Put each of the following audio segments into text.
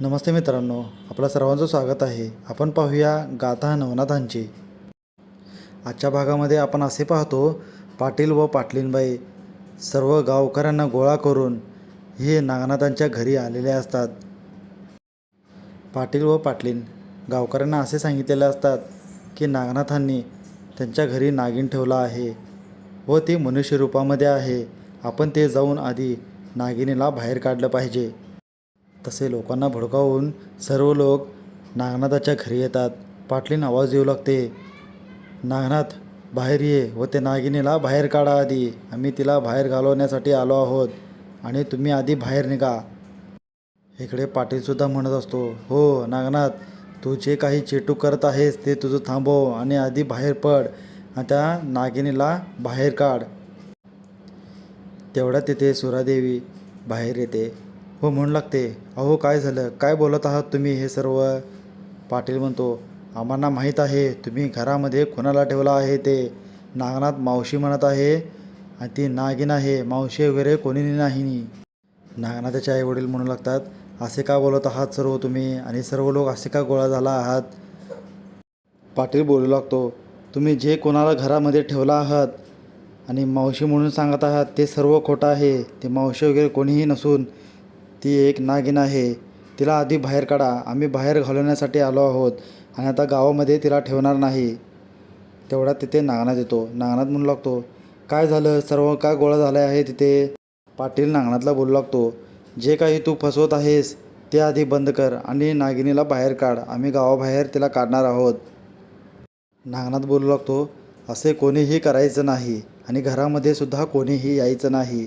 नमस्ते मित्रांनो आपल्या सर्वांचं स्वागत आहे. आपण पाहूया गाथा नवनाथांची. आजच्या भागामध्ये आपण असे पाहतो पाटील व पाटलीनबाई सर्व गावकऱ्यांना गोळा करून हे नागनाथांच्या घरी आलेले असतात. पाटील व पाटलीन गावकऱ्यांना असे सांगितलेले असतात की नागनाथांनी त्यांच्या घरी नागिन ठेवला आहे व ते मनुष्य रूपामध्ये आहे. आपण ते जाऊन आधी नागिनीला बाहेर काढलं पाहिजे. तसे लोकांना भडकावून सर्व लोक नागनाथाच्या घरी येतात. पाटलीन आवाज येऊ लागते नागनाथ बाहेर ये व ते नागिनीला बाहेर काढा आधी. आम्ही तिला बाहेर घालवण्यासाठी आलो आहोत आणि तुम्ही आधी बाहेर निघा. इकडे पाटीलसुद्धा म्हणत असतो हो नागनाथ तू जे काही चेटू करत आहेस ते तुझं थांबव आणि आधी बाहेर पड आणि त्या नागिनीला बाहेर काढ. तेवढ्यात तिथे सुरादेवी बाहेर येते. हो, व म्हणू लागते. अहो काय झालं? काय बोलत आहात तुम्ही हे सर्व? पाटील म्हणतो आम्हाला माहीत आहे तुम्ही घरामध्ये कोणाला ठेवला आहे ते? नागनाथ मावशी म्हणत आहे आणि ती नागिन आहे. मावशी वगैरे कोणी नाही. नागनाथाचे आईवडील म्हणू लागतात असे का बोलत आहात सर्व तुम्ही? आणि सर्व लोक असे का गोळा झाला आहात? पाटील बोलू लागतो तुम्ही जे कोणाला घरामध्ये ठेवला आहात आणि मावशी म्हणून सांगत आहात ते सर्व खोटं आहे. ते मावशी वगैरे कोणीही नसून ती एक नागिन आहे. तिला आधी बाहेर काढा. आम्ही बाहेर घालवण्यासाठी आलो आहोत आणि आता गावामध्ये तिला ठेवणार नाही. तेवढा तिथे नागनाथ येतो. नागनाथ म्हणू लागतो काय झालं? सर्व का गोळा झाले आहे तिथे? पाटील नागनाथला बोलू लागतो जे काही तू फसवत आहेस ते आधी बंद कर आणि नागिनीला बाहेर काढ. आम्ही गावाबाहेर तिला काढणार आहोत. नागनाथ बोलू लागतो असे कोणीही करायचं नाही आणि घरामध्ये सुद्धा कोणीही यायचं नाही.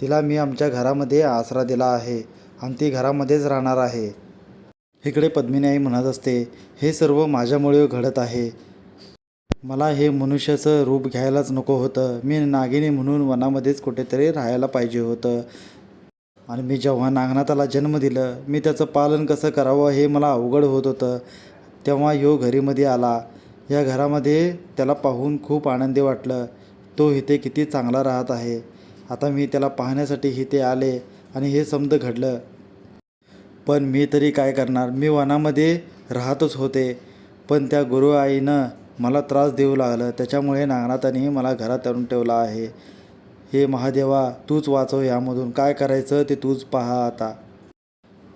तिला मी आमच्या घरामध्ये आसरा दिला आहे आणि ती घरामध्येच राहणार आहे. इकडे पद्मिनी आई म्हणत असते हे सर्व माझ्यामुळे घडत आहे. मला हे मनुष्याचं रूप घ्यायलाच नको होतं. मी नागिनी म्हणून वनामध्येच कुठेतरी राहायला पाहिजे होतं. आणि मी जेव्हा नागनाथाला जन्म दिलं मी त्याचं पालन कसं करावं हे मला अवघड होत होतं. तेव्हा यो घरीमध्ये आला. या घरामध्ये त्याला पाहून खूप आनंदी वाटलं. तो इथे किती चांगला राहत आहे. आता मी त्याला पाहण्यासाठी इथे आले आणि हे समज घडलं. पण मी तरी काय करणार? मी वनामध्ये राहतच होते. पण त्या गुरु आईनं मला त्रास देऊ लागलं. त्याच्यामुळे नागनाथाने मला घरात आणून ठेवला आहे. हे महादेवा तूच वाचव यामधून. काय करायचं ते तूच पहा आता.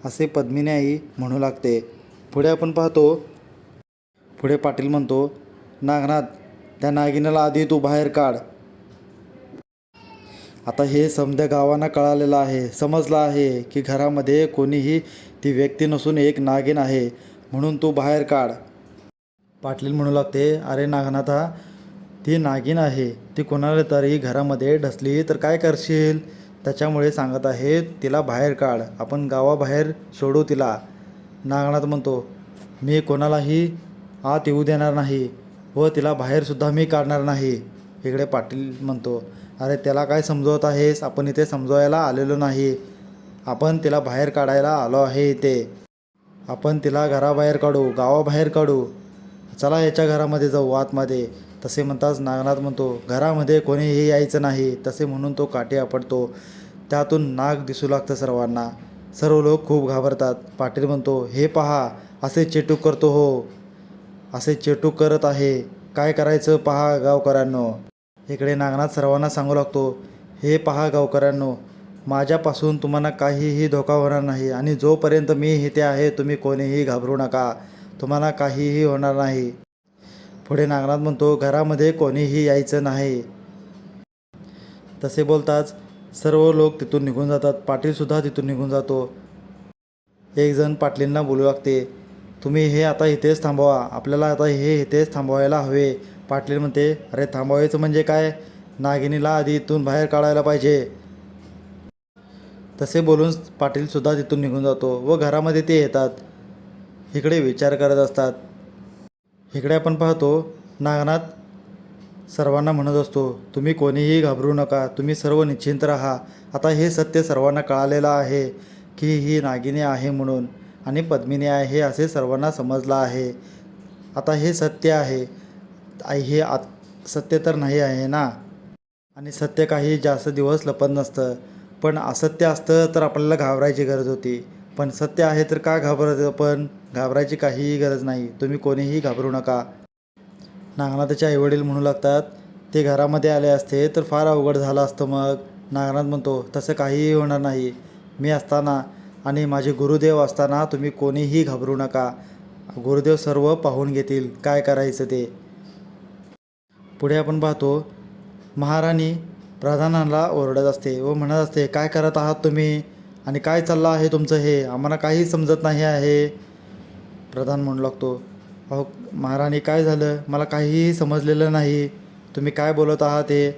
असे पद्मिनी आई म्हणू लागते. पुढे आपण पाहतो. पुढे पाटील म्हणतो नागनाथ त्या नागिनीला आधी तू बाहेर काढ. आता हे समध्या गावांना कळालेलं आहे समजलं आहे की घरामध्ये कोणीही ती व्यक्ती नसून एक नागिन आहे म्हणून तू बाहेर काढ. पाटील म्हणू लागते अरे नागनाथा ती नागिन आहे ती कोणाला तरी घरामध्ये ढसली तर काय करशील? त्याच्यामुळे सांगत आहे तिला बाहेर काढ आपण गावाबाहेर सोडू तिला. नागनाथ म्हणतो मी कोणालाही आत येऊ देणार नाही व तिला बाहेरसुद्धा मी काढणार नाही. इकडे पाटील म्हणतो अरे त्याला काय समजवत आहेस? आपण इथे समजवायला आलेलो नाही. आपण तिला बाहेर काढायला आलो आहे इथे. आपण तिला घराबाहेर काढू गावाबाहेर काढू. चला याच्या घरामध्ये जाऊ आतमध्ये. तसे म्हणताच नागनाथ म्हणतो घरामध्ये कोणीही यायचं नाही. तसे म्हणून तो काठी आपडतो त्यातून नाग दिसू लागतं सर्वांना. सर्व लोक खूप घाबरतात. पाटील म्हणतो हे पहा असे चेटूक करतो हो. असे चेटूक करत आहे. काय करायचं पहा गावकऱ्यांनो. इकडे नागनाथ सर्वांना सांगू लागतो हे पहा गावकऱ्यांनो माझ्यापासून तुम्हाला काहीही धोका होणार नाही आणि जोपर्यंत मी इथे आहे तुम्ही कोणीही घाबरू नका. तुम्हाला काहीही होणार नाही. पुढे नागनाथ म्हणतो घरामध्ये कोणीही यायचं नाही. तसे बोलताच सर्व लोक तिथून निघून जातात. पाटीलसुद्धा तिथून निघून जातो. एकजण पाटलींना बोलू लागते तुम्ही हे आता इथेच थांबवा. आपल्याला आता हे इथेच थांबवायला हवे. पाटील म्हणते अरे थांबवायचं म्हणजे काय? नागिनीला आधी इथून बाहेर काढायला पाहिजे. तसे बोलून पाटीलसुद्धा तिथून निघून जातो व घरामध्ये ते येतात. इकडे विचार करत असतात. इकडे आपण पाहतो नागनाथ सर्वांना म्हणत असतो तुम्ही कोणीही घाबरू नका तुम्ही सर्व निश्चिंत राहा. आता हे सत्य सर्वांना कळालेलं आहे की ही नागिनी आहे म्हणून आणि पद्मिनी आहे हे असे सर्वांना समजलं आहे. आता हे सत्य आहे. हे आत सत्य तर नाही आहे ना? आणि सत्य काही जास्त दिवस लपत नसतं. पण असत्य असतं तर आपल्याला घाबरायची गरज होती. पण सत्य आहे तर का घाबरत पण घाबरायची काहीही गरज नाही. तुम्ही कोणीही घाबरू नका. नागनाथाचे आईवडील म्हणू लागतात ते घरामध्ये आले असते तर फार अवघड झालं असतं मग. नागनाथ म्हणतो तसं काहीही होणार नाही. मी असताना आणि माझे गुरुदेव असताना तुम्ही कोणीही घाबरू नका. गुरुदेव सर्व पाहून घेतील. काय करायचं ते? पुढे आपण पाहतो महाराणी प्रधानांना ओरडत असते. व म्हणत असते काय करत आहात तुम्ही? आणि काय चाललं आहे तुमचं हे? आम्हाला काही समजत नाही आहे. प्रधान म्हणू लागतो अहो महाराणी काय झालं? मला काहीही समजलेलं नाही. तुम्ही काय बोलत आहात हे?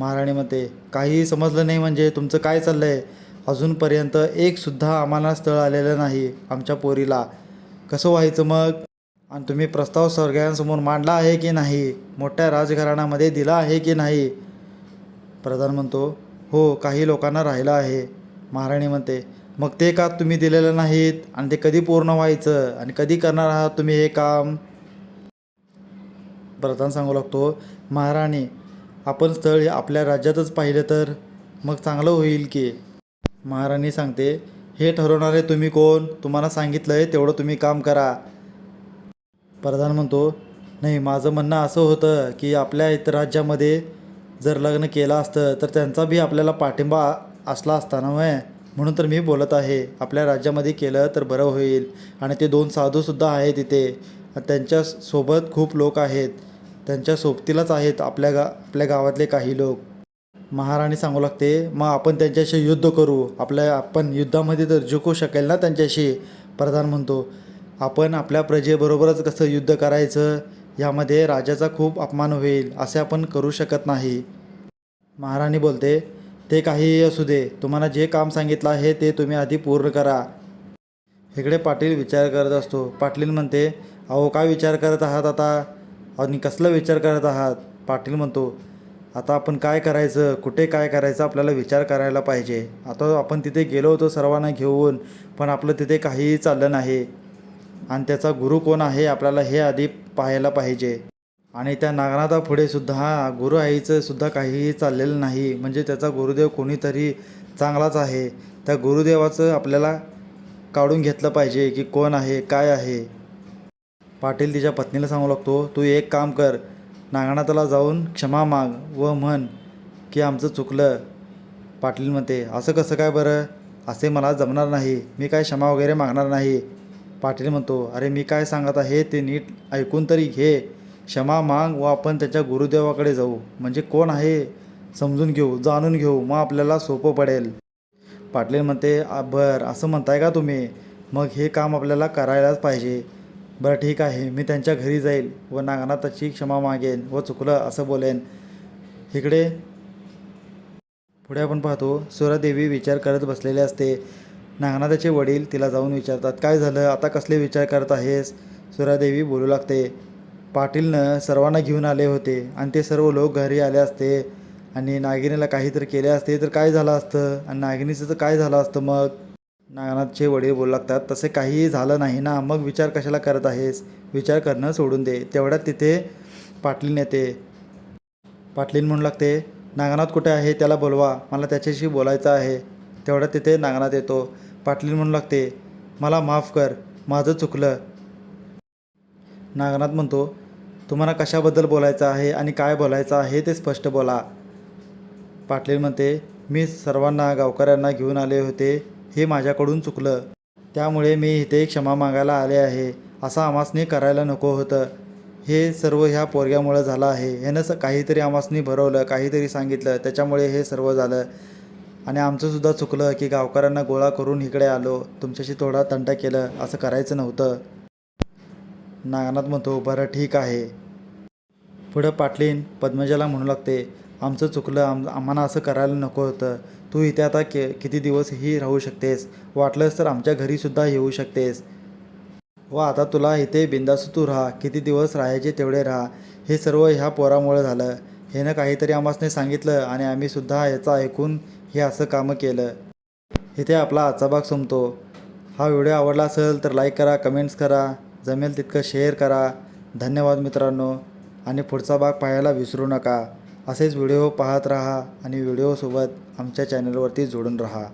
महाराणी म्हणते काहीही समजलं नाही म्हणजे तुमचं काय चाललं आहे अजूनपर्यंत एकसुद्धा आम्हाला स्थळ आलेलं नाही आमच्या पोरीला. कसं व्हायचं मग? आणि तुम्ही प्रस्ताव सगळ्यांसमोर मांडला आहे की नाही? मोठ्या राजघराण्यामध्ये दिला आहे की नाही? प्रधान म्हणतो हो काही लोकांना राहिलं आहे. महाराणी म्हणते मग ते का तुम्ही दिलेलं नाहीत? आणि ते कधी पूर्ण व्हायचं? आणि कधी करणार आहात तुम्ही हे काम? प्रधान सांगू लागतो महाराणी आपण स्थळ हे आपल्या राज्यातच पाहिलं तर? मग चांगलं होईल की? महाराणी सांगते हे ठरवणारे तुम्ही कोण? तुम्हाला सांगितलं आहे तेवढं तुम्ही काम करा. प्रधान म्हणतो नाही माझं म्हणणं असं होतं की आपल्या इतर राज्यामध्ये जर लग्न केलं असतं तर त्यांचा बी आपल्याला पाठिंबा असला असता ना वय म्हणून तर मी बोलत आहे आपल्या राज्यामध्ये केलं तर बरं होईल. आणि ते दोन साधूसुद्धा आहेत इथे. त्यांच्यासोबत खूप लोक आहेत. त्यांच्या सोबतीलाच आहेत आपल्या गा आपल्या गावातले काही लोक. महाराणी सांगू लागते मग आपण त्यांच्याशी युद्ध करू. आपल्या आपण युद्धामध्ये तर जिंकू शकेल ना त्यांच्याशी? प्रधान म्हणतो आपण आपल्या प्रजेबरोबरच कसं युद्ध करायचं यामध्ये राजाचा खूप अपमान होईल असे आपण करू शकत नाही. महाराणी बोलते ते काहीही असू दे तुम्हाला जे काम सांगितलं आहे ते तुम्ही आधी पूर्ण करा. इकडे पाटील विचार करत असतो. पाटील म्हणते अहो काय विचार करत आहात आता? आणि कसला विचार करत आहात? पाटील म्हणतो आता आपण काय करायचं कुठे काय करायचं आपल्याला विचार करायला पाहिजे. आता आपण तिथे गेलो होतो सर्वांना घेऊन पण आपलं तिथे काहीही चाललं नाही. आणि त्याचा गुरु कोण आहे आपल्याला हे आधी पाहायला पाहिजे. आणि त्या नागनाथा पुढे सुद्धा गुरु आईचं सुद्धा काहीही चाललेलं नाही. म्हणजे त्याचा गुरुदेव कोणीतरी चांगलाच आहे. त्या गुरुदेवाचं आपल्याला काढून घेतलं पाहिजे की कोण आहे काय आहे. पाटील तिच्या पत्नीला सांगू लागतो तू एक काम कर नागनाथाला जाऊन क्षमा माग व म्हण की आमचं चुकलं पाटील म्हणते. असं कसं काय बरं? असे मला जमणार नाही. मी काय क्षमा वगैरे मागणार नाही. पाटील म्हणतो अरे मी काय सांगत आहे ते नीट ऐकून तरी घे. क्षमा माग व आपण त्याच्या गुरुदेवाकडे जाऊ. म्हणजे कोण आहे समजून घेऊ जाणून घेऊ. मग आपल्याला सोपं पडेल. पाटील म्हणते बरं असं म्हणताय का तुम्ही? मग हे काम आपल्याला करायलाच पाहिजे. बरं ठीक आहे मी त्यांच्या घरी जाईल व नागनाथाची क्षमा मागेन व चुकलं असं बोलेन. इकडे पुढे आपण पाहतो सुरादेवी विचार करत बसलेले असते. नागनाथाचे वडील तिला जाऊन विचारतात काय झालं? आता कसले विचार करत आहेस? सुरादेवी बोलू लागते पाटीलनं सर्वांना घेऊन आले होते आणि ते सर्व लोक घरी आले असते आणि नागिनीला काहीतरी केले असते तर काय झालं असतं? आणि नागिनीचं तर काय झालं असतं मग? नागनाथचे वडील बोलू लागतात तसे काहीही झालं नाही ना मग विचार कशाला करत आहेस? विचार करणं सोडून दे तेवढ्यात तिथे पाटलीन येते. पाटलीन म्हणू लागते नागनाथ कुठे आहे? त्याला बोलवा मला त्याच्याशी बोलायचं आहे. तेवढ्यात तिथे नागनाथ येतो. पाटलीन म्हणू लागते मला माफ कर माझं चुकलं. नागनाथ म्हणतो तुम्हाला कशाबद्दल बोलायचं आहे आणि काय बोलायचं आहे ते स्पष्ट बोला. पाटील म्हणते मी सर्वांना गावकऱ्यांना घेऊन आले होते हे माझ्याकडून चुकलं. त्यामुळे मी इथे क्षमा मागायला आले आहे. असं आमासनी करायला नको होतं. हे सर्व ह्या पोरग्यामुळं झालं आहे. ह्यानं काहीतरी आमासनी भरवलं काहीतरी सांगितलं. त्याच्यामुळे हे सर्व झालं. आणि आमचंसुद्धा चुकलं की गावकऱ्यांना गोळा करून इकडे आलो. तुमच्याशी थोडा तंटा केलं. असं करायचं नव्हतं. नागनाथ म्हणतो बरं ठीक आहे. पुढं पाटलीन पद्मजाला म्हणू लागते आमचं चुकलं. आम आम्हाला असं करायला नको होतं. तू इथे आता के किती दिवसही राहू शकतेस. वाटलंच तर आमच्या घरीसुद्धा येऊ शकतेस. व आता तुला इथे बिंदास तू राहा. किती दिवस राहायचे तेवढे राहा. हे सर्व ह्या पोरामुळं झालं. ह्यानं काहीतरी आम्हासने सांगितलं आणि आम्हीसुद्धा याचा ऐकून हे असं कामं केलं. इथे आपला आजचा भाग संपतो. हा व्हिडिओ आवडला असेल तर लाईक करा कमेंट्स करा. जमेल तितकं शेअर करा. धन्यवाद मित्रांनो. आणि पुढचा भाग पाहायला विसरू नका. असेच व्हिडिओ पाहत राहा आणि व्हिडिओसोबत आमच्या चॅनलवरती जोडून राहा.